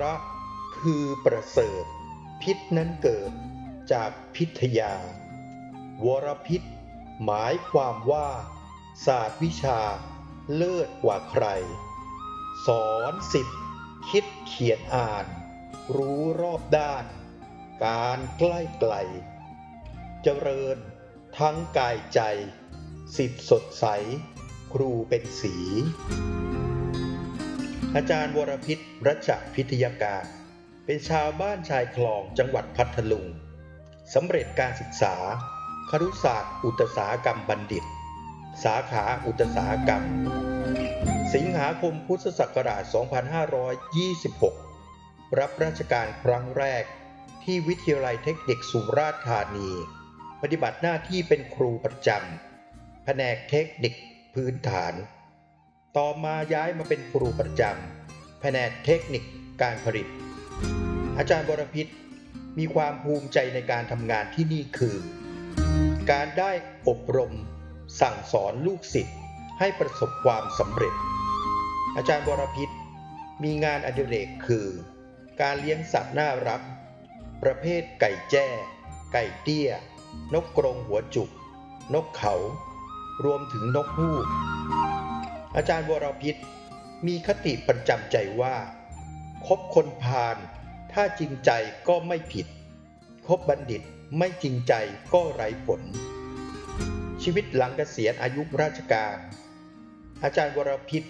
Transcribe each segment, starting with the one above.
ระคือประเสริฐ พิษนั้นเกิดจากพิทยา วรพิษ หมายความว่า ศาสตร์วิชาเลิศกว่าใคร สอนสิทธิ์คิดเขียนอ่าน รู้รอบด้าน การใกล้ไกล เจริญทั้งกายใจ สิทธิ์สดใส ครูเป็นสี อาจารย์วรพิษรัชพิทยาการ เป็นชาวบ้านชายคลองจังหวัดพัทลุงสำเร็จการศึกษา ครุศาสตร์ อุตสาหกรรมบัณฑิต สาขาอุตสาหกรรม สิงหาคมพุทธศักราช 2526 รับราชการครั้งแรกที่วิทยาลัยเทคนิคสุราษฎร์ธานี ปฏิบัติหน้าที่เป็นครูประจำแผนกเทคนิคพื้นฐาน ต่อมาย้ายมาเป็นครูประจำแผนกเทคนิคการผลิต อาจารย์บรพิษมีความภูมิใจในการทำงานที่นี่คือ การได้อบรม สั่งสอนลูกศิษย์ให้ประสบความสำเร็จ อาจารย์บรพิษมีงานอดิเรกคือ การเลี้ยงสัตว์น่ารัก ประเภทไก่แจ้ ไก่เตี้ย นกกรงหัวจุก นกเขา รวมถึงนกฮูก อาจารย์วรพิษมีคติประจำใจว่าคบคนพาลถ้าจริงใจก็ไม่ผิด คบบัณฑิตไม่จริงใจก็ไร้ผล ชีวิตหลังเกษียณอายุราชการ อาจารย์วรพิษ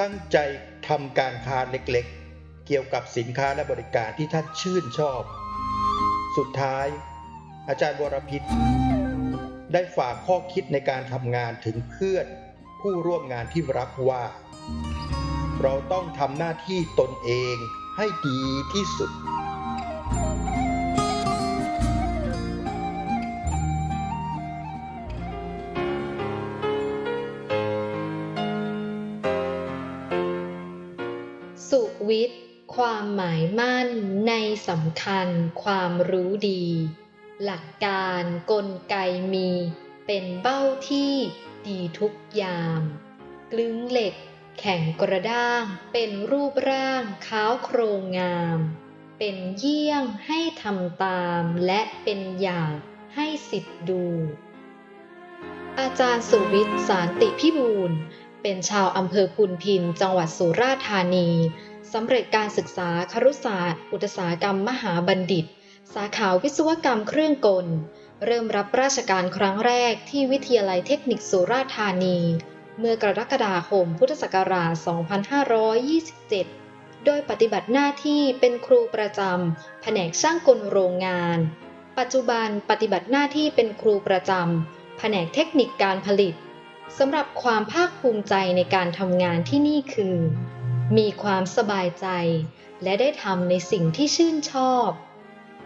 ตั้งใจทำการค้าเล็กๆ เกี่ยวกับสินค้าและบริการที่ท่านชื่นชอบ สุดท้าย อาจารย์วรพิษได้ฝากข้อคิดในการทำงานถึงเพื่อน ผู้ร่วมงานที่รักว่า เราต้องทำหน้าที่ตนเองให้ดีที่สุด สุวิทย์ความหมายมั่นในสำคัญความรู้ดี หลักการกลไกมีเป็นเบ้าที่ ดีทุกยาม กลึงเหล็ก แข็งกระด้าง เป็นรูปร่างขาวโครงงาม เป็นเยี่ยงให้ทำตามและเป็นอย่างให้สิทธิ์ดู อาจารย์สุวิทย์สารติพิบูลเป็นชาวอำเภอพุนพิน จังหวัดสุราษฎร์ธานีสำเร็จการศึกษาครุศาสตร์ อุตสาหกรรมมหาบัณฑิต สาขาวิศวกรรมเครื่องกล เริ่มรับราชการครั้งแรกที่วิทยาลัยเทคนิคสุราษฎร์ธานี เมื่อกรกฎาคมพุทธศักราช 2527 โดยปฏิบัติหน้าที่เป็นครูประจำแผนกช่างกลโรงงาน ปัจจุบันปฏิบัติหน้าที่เป็นครูประจำแผนกเทคนิคการผลิตสำหรับความภาคภูมิใจในการทำงานที่นี่คือ มีความสบายใจ และได้ทำในสิ่งที่ชื่นชอบ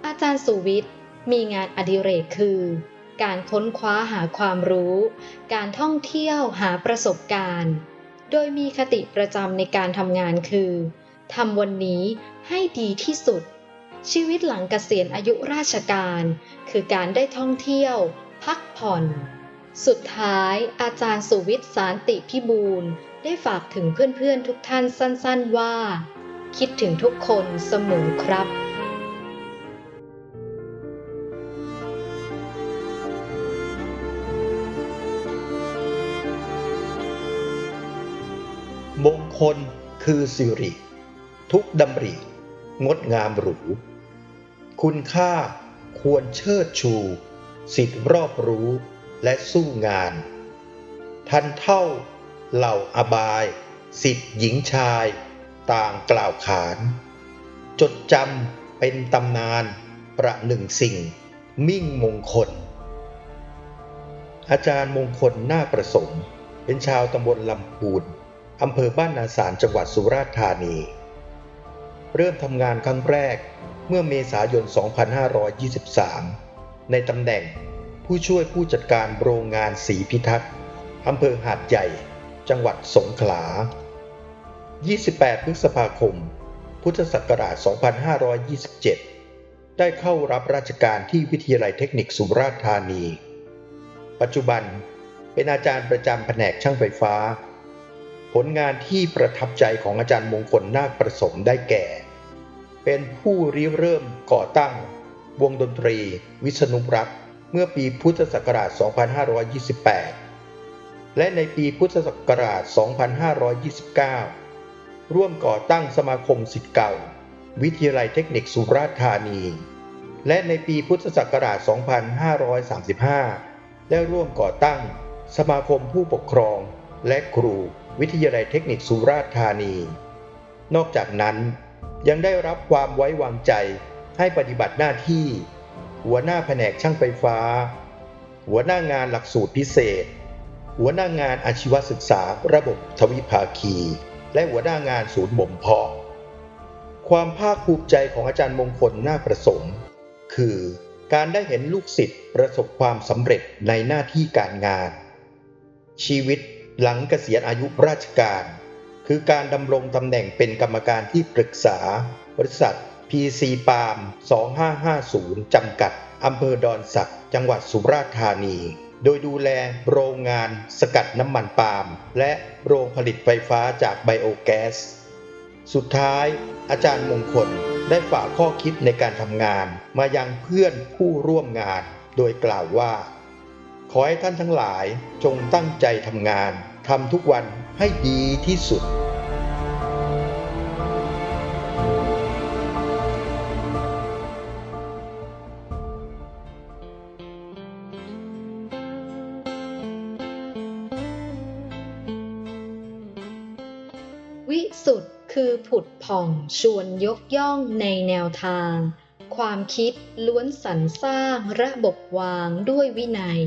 อาจารย์สุวิทย์ มีงานอดิเรกคือ การค้นคว้าหาความรู้ การท่องเที่ยวหาประสบการณ์ โดยมีคติประจำในการทำงานคือทำวันนี้ให้ดีที่สุด ชีวิตหลังเกษียณอายุราชการ คือการได้ท่องเที่ยว พักผ่อน สุดท้าย อาจารย์สุวิทย์สารติพิบูลได้ฝากถึงเพื่อนๆทุกท่านสั้นๆว่า คิดถึงทุกคนเสมอครับ ลคือสิริ ทุกดำริ งดงามหรู คุณค่าควรเชิดชู สิทธิรอบรู้และสู้งาน ทันเท่าเหล่าอบาย สิทธิหญิงชาย ต่างกล่าวขาน จดจำเป็นตำนานประหนึ่งสิ่ง มิ่งมงคล อาจารย์มงคลนาประสงค์ เป็นชาวตำบลลำพูน อำเภอบ้านนาสารจังหวัดสุราษฎร์ธานี เริ่มทำงานครั้งแรกเมื่อเมษายน 2523 ในตำแหน่งผู้ช่วยผู้จัดการโรงงานศรีพิทักษ์อำเภอหาดใหญ่ จังหวัดสงขลา 28 พฤษภาคม พุทธศักราช 2527 ได้เข้ารับราชการที่วิทยาลัยเทคนิคสุราษฎร์ธานี ปัจจุบันเป็นอาจารย์ประจำแผนกช่างไฟฟ้า ผลงานที่ประทับใจของอาจารย์มงคลนาคประสมได้แก่ เป็นผู้ริเริ่มก่อตั้ง วงดนตรี วิษณุรักษ์เมื่อปีพุทธศักราช 2528 และในปีพุทธศักราช 2529 ร่วมก่อตั้งสมาคมศิษย์เก่า วิทยาลัยเทคนิคสุราษฎร์ธานี และในปีพุทธศักราช 2535 ได้ร่วมก่อตั้ง สมาคมผู้ปกครองและครู วิทยาลัยเทคนิคสุราษฎร์ธานี นอกจากนั้นยังได้รับความไว้วางใจให้ปฏิบัติหน้าที่ หัวหน้าแผนกช่างไฟฟ้า หัวหน้างานหลักสูตรพิเศษ หัวหน้างานอาชีวศึกษาระบบทวิภาคี และหัวหน้างานศูนย์บ่มเพาะ ความภาคภูมิใจของอาจารย์มงคลน่าประสงค์ คือการได้เห็นลูกศิษย์ประสบความสำเร็จในหน้าที่การงาน ชีวิต หลังเกษียณอายุราชการ คือการดำรงตำแหน่งเป็นกรรมการที่ปรึกษา บริษัท PC ปาล์ม2550 จำกัดอำเภอดอนสัก จังหวัดสุราษฎร์ธานี โดยดูแลโรงงานสกัดน้ำมันปาล์มและโรงผลิตไฟฟ้าจากไบโอแก๊ส สุดท้าย อาจารย์มงคลได้ฝากข้อคิดในการทำงาน มายังเพื่อนผู้ร่วมงาน โดยกล่าวว่า ขอให้ท่านทั้งหลายจงตั้งใจทำงานทำทุกวันให้ดีที่สุดวิสุทธ์คือผุดผ่องชวนยกย่องในแนวทาง ความคิดล้วนสรรสร้างระบบวางด้วยวินัย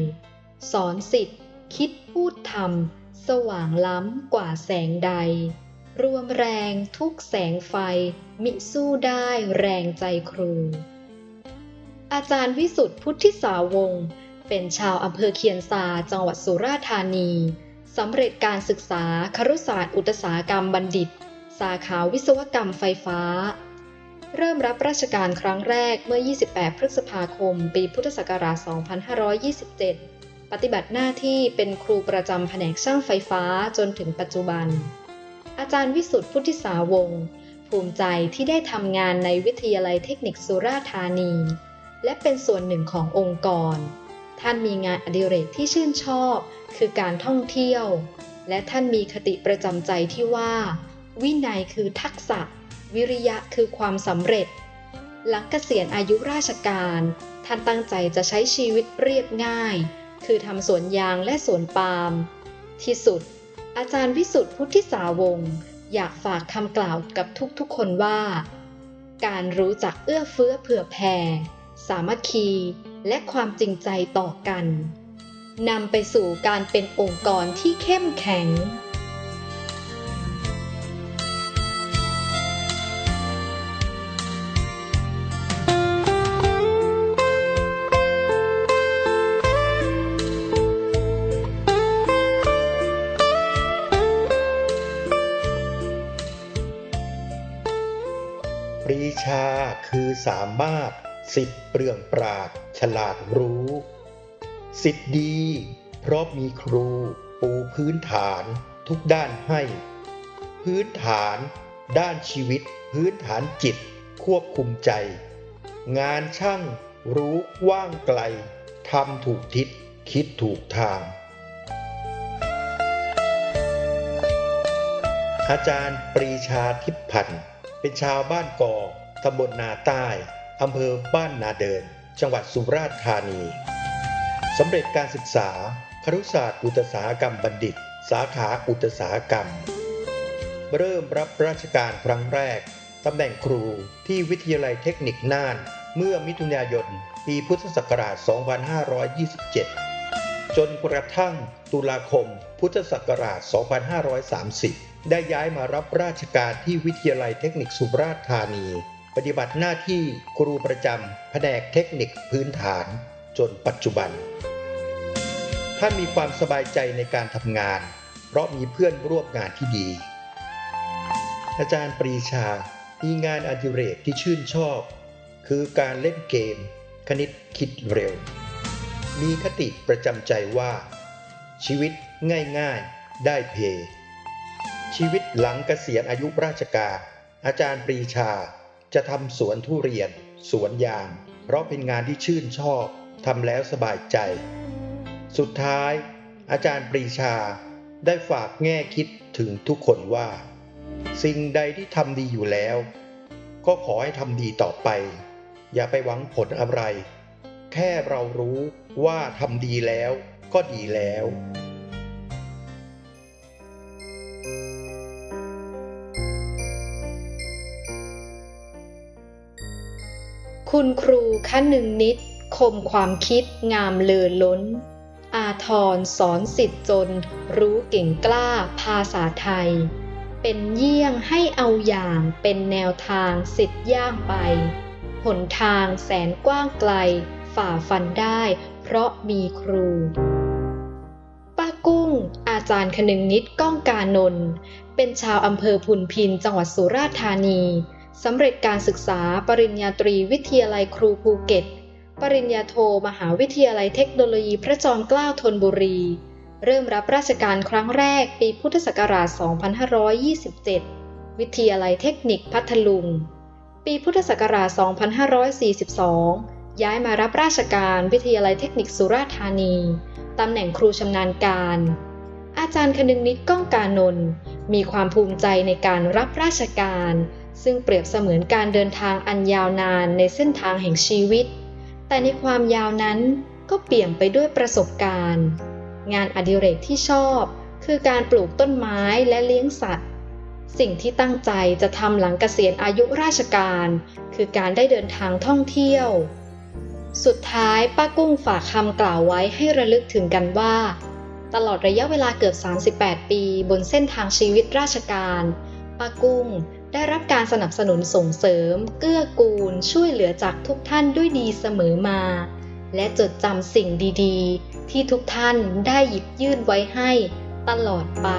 สอนสิทธิ์คิดพูดทำสว่างล้ำกว่าแสงใด รวมแรงทุกแสงไฟ มิสู้ได้แรงใจครู อาจารย์วิสุทธ์พุทธิสาวง เป็นชาวอำเภอเคียนซาจังหวัดสุราษฎร์ธานีสำเร็จการศึกษาครุศาสตร์อุตสาหกรรมบัณฑิต สาขาวิศวกรรมไฟฟ้า เริ่มรับราชการครั้งแรกเมื่อ 28 พฤษภาคม ปีพุทธศักราช 2527 ปฏิบัติหน้าที่เป็นครูประจำแผนกช่างไฟฟ้าจนถึงปัจจุบัน อาจารย์วิสุทธิพุทธิสาวงศ์ภูมิใจที่ได้ทำงานในวิทยาลัยเทคนิคสุราษฎร์ธานี และเป็นส่วนหนึ่งขององค์กร ท่านมีงานอดิเรกที่ชื่นชอบ คือการท่องเที่ยว และท่านมีคติประจำใจที่ว่า วินัยคือทักษะ วิริยะคือความสำเร็จ หลังเกษียณอายุราชการ ท่านตั้งใจจะใช้ชีวิตเรียบง่าย คือทำสวนยางและสวนปาล์ม ที่สุด อาจารย์วิสุทธิพุทธิสาวงอยากฝากคำกล่าวกับทุกๆคนว่า การรู้จักเอื้อเฟื้อเผื่อแผ่ สามัคคี และความจริงใจต่อกันนำไปสู่การเป็นองค์กรที่เข้มแข็ง สามารถ สิทธิ์เปลืองปราดฉลาดรู้ สิทธิ์ดี เพราะมีครู ปูพื้นฐานทุกด้านให้ พื้นฐาน ด้านชีวิต พื้นฐานจิต ควบคุมใจ งานช่าง รู้ว่างไกลทำถูกทิศ คิดถูกทาง อาจารย์ปรีชาทิพพันธ์เป็นชาวบ้านกอ ตำบลนาใต้ อำเภอบ้านนาเดิน จังหวัดสุราษฎร์ธานี สำเร็จการศึกษาครุศาสตร์อุตสาหกรรมบัณฑิต สาขาอุตสาหกรรม เริ่มรับราชการครั้งแรก ตำแหน่งครูที่วิทยาลัยเทคนิคน่าน เมื่อมิถุนายน ปีพุทธศักราช 2527 จนกระทั่งตุลาคม พุทธศักราช 2530 ได้ย้ายมารับราชการที่วิทยาลัยเทคนิคสุราษฎร์ธานี ปฏิบัติหน้าที่ครูประจำแผนกเทคนิคพื้นฐาน จนปัจจุบัน ท่านมีความสบายใจในการทำงาน เพราะมีเพื่อนร่วมงานที่ดี อาจารย์ปรีชา มีงานอดิเรกที่ชื่นชอบ คือการเล่นเกม คณิตคิดเร็ว มีคติประจำใจว่า ชีวิตง่ายๆ ได้เพชีวิตหลังเกษียณอายุราชการ อาจารย์ปรีชา จะทำสวนทุเรียน สวนยาง เพราะเป็นงานที่ชื่นชอบทำแล้วสบายใจ สุดท้าย อาจารย์ปรีชาได้ฝากแง่คิดถึงทุกคนว่า สิ่งใดที่ทำดีอยู่แล้ว ก็ขอให้ทำดีต่อไป อย่าไปหวังผลอะไร แค่เรารู้ว่าทำดีแล้วก็ดีแล้ว คุณครูคะหนึ่งนิดคมความคิดงามเลือล้น อาทรสอนสิทธิ์จน รู้เก่งกล้าภาษาไทย เป็นเยี่ยงให้เอาอย่างเป็นแนวทางสิทธิ์ย่างไป หนทางแสนกว้างไกล ฝ่าฟันได้ เพราะมีครูป้ากุ้ง อาจารย์คนึงนิดก้องกานน เป็นชาวอำเภอพุนพินจังหวัดสุราษฎร์ธานี สำเร็จการศึกษาปริญญาตรีวิทยาลัยครูภูเก็ต ปริญญาโทมหาวิทยาลัยเทคโนโลยีพระจอมเกล้าธนบุรี เริ่มรับราชการครั้งแรกปีพุทธศักราช 2527 วิทยาลัยเทคนิคพัทลุง ปีพุทธศักราช 2542 ย้ายมารับราชการวิทยาลัยเทคนิคสุราษฎร์ธานี ตำแหน่งครูชำนาญการ อาจารย์คนึงนิดก้องกานนมีความภูมิใจในการรับราชการ ซึ่งเปรียบเสมือนการเดินทางอันยาวนานในเส้นทางแห่งชีวิต แต่ในความยาวนั้นก็เปี่ยมไปด้วยประสบการณ์ งานอดิเรกที่ชอบ คือการปลูกต้นไม้และเลี้ยงสัตว์ สิ่งที่ตั้งใจจะทำหลังเกษียณอายุราชการ คือการได้เดินทางท่องเที่ยว สุดท้ายป้ากุ้งฝากคำกล่าวไว้ให้ระลึกถึงกันว่า ตลอดระยะเวลาเกือบ 38 ปี บนเส้นทางชีวิตราชการป้ากุ้ง ได้รับการสนับสนุนส่งเสริม เกื้อกูล ช่วยเหลือจากทุกท่านด้วยดีเสมอมา และจดจำสิ่งดีๆ ที่ทุกท่านได้หยิบยื่นไว้ให้ตลอดไป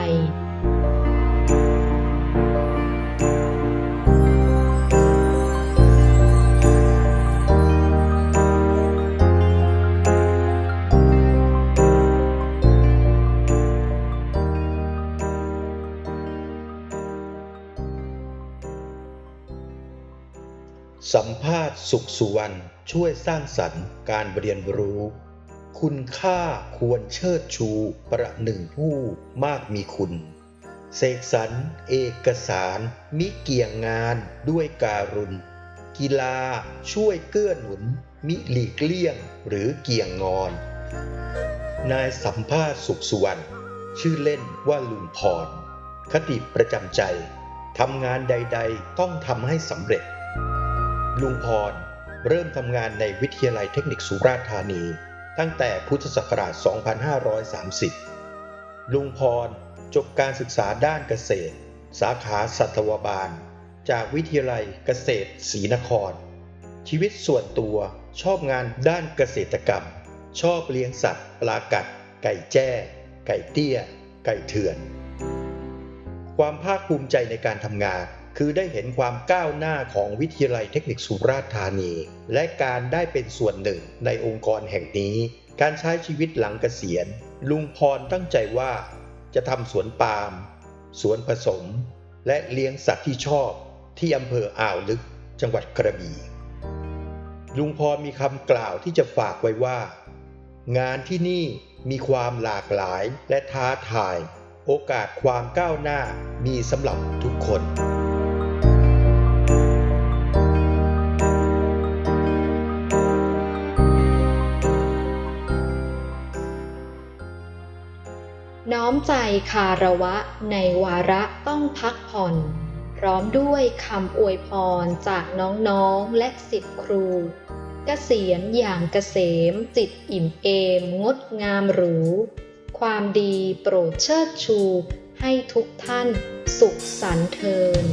สัมภาษณ์สุขสุวรรณช่วยสร้างสรรค์การเรียนรู้ คุณค่าควรเชิดชูประหนึ่งผู้มากมีคุณเสกสรรเอกสาร มิเกี่ยงงานด้วยการุณ กีฬาช่วยเกื้อหนุน มิหลีกเลี่ยงหรือเกี่ยงงอน นายสัมภาษณ์สุขสุวรรณชื่อเล่นว่าลุงพร คติประจำใจทำงานใด ๆ ต้องทำให้สำเร็จ ลุงพร เริ่มทำงานในวิทยาลัยเทคนิคสุราษฎร์ธานี ตั้งแต่พุทธศักราช 2530 ลุงพรจบการศึกษาด้านเกษตร สาขาสัตวบาล จากวิทยาลัยเกษตรศรีนคร ชีวิตส่วนตัวชอบงานด้านเกษตรกรรม ชอบเลี้ยงสัตว์ ปลากัด ไก่แจ้ ไก่เตี้ย ไก่เถื่อน ความภาคภูมิใจในการทำงาน คือได้เห็นความก้าวหน้าของวิทยาลัยเทคนิคสุราษฎร์ธานี และการได้เป็นส่วนหนึ่งในองค์กรแห่งนี้ การใช้ชีวิตหลังเกษียณ ลุงพรตั้งใจว่า จะทำสวนปาล์มสวนผสม และเลี้ยงสัตว์ที่ชอบที่อำเภออ่าวลึก จังหวัดกระบี่ลุงพรมีคำกล่าวที่จะฝากไว้ว่า งานที่นี่มีความหลากหลายและท้าทาย โอกาสความก้าวหน้ามีสำหรับทุกคน น้อมใจคาระวะในวาระต้องพักผ่อน พร้อมด้วยคำอวยพรจากน้องๆและสิทธิครูกเกษียณอย่างเกษมจิตอิ่มเอม งดงามหรู ความดีโปรดเชิดชู ให้ทุกท่านสุขสันเทิน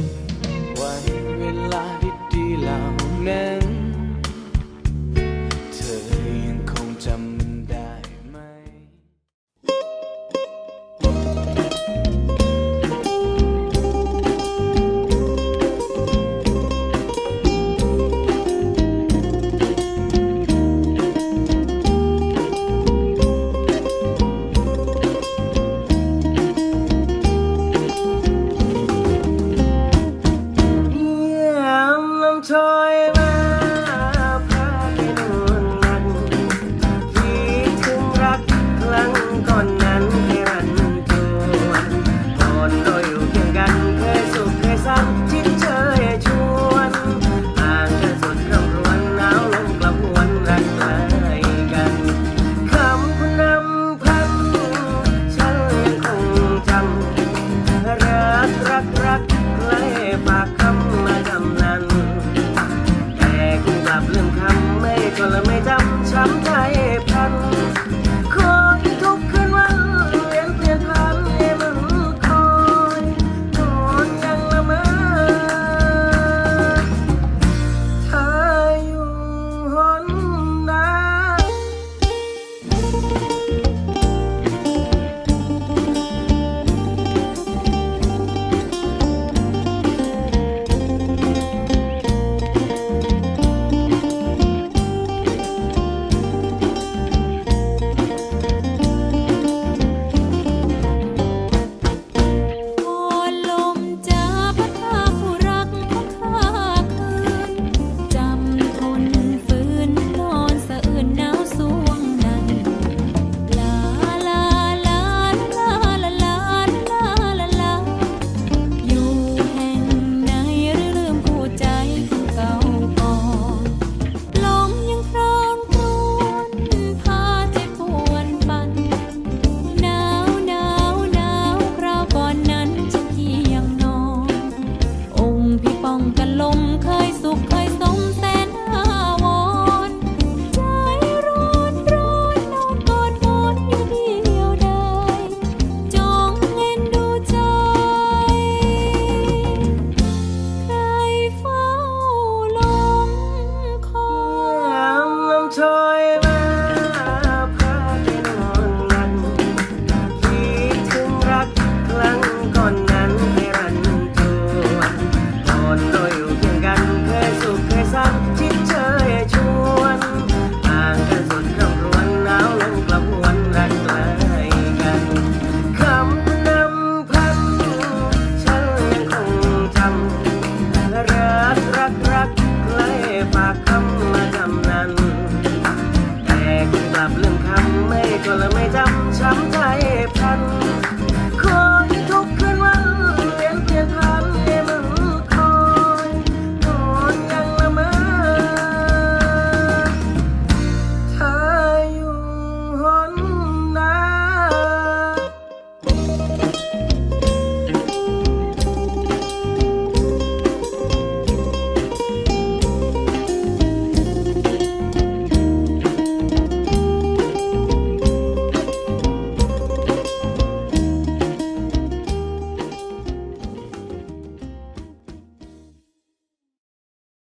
วันเวลาดีๆเหล่านั้น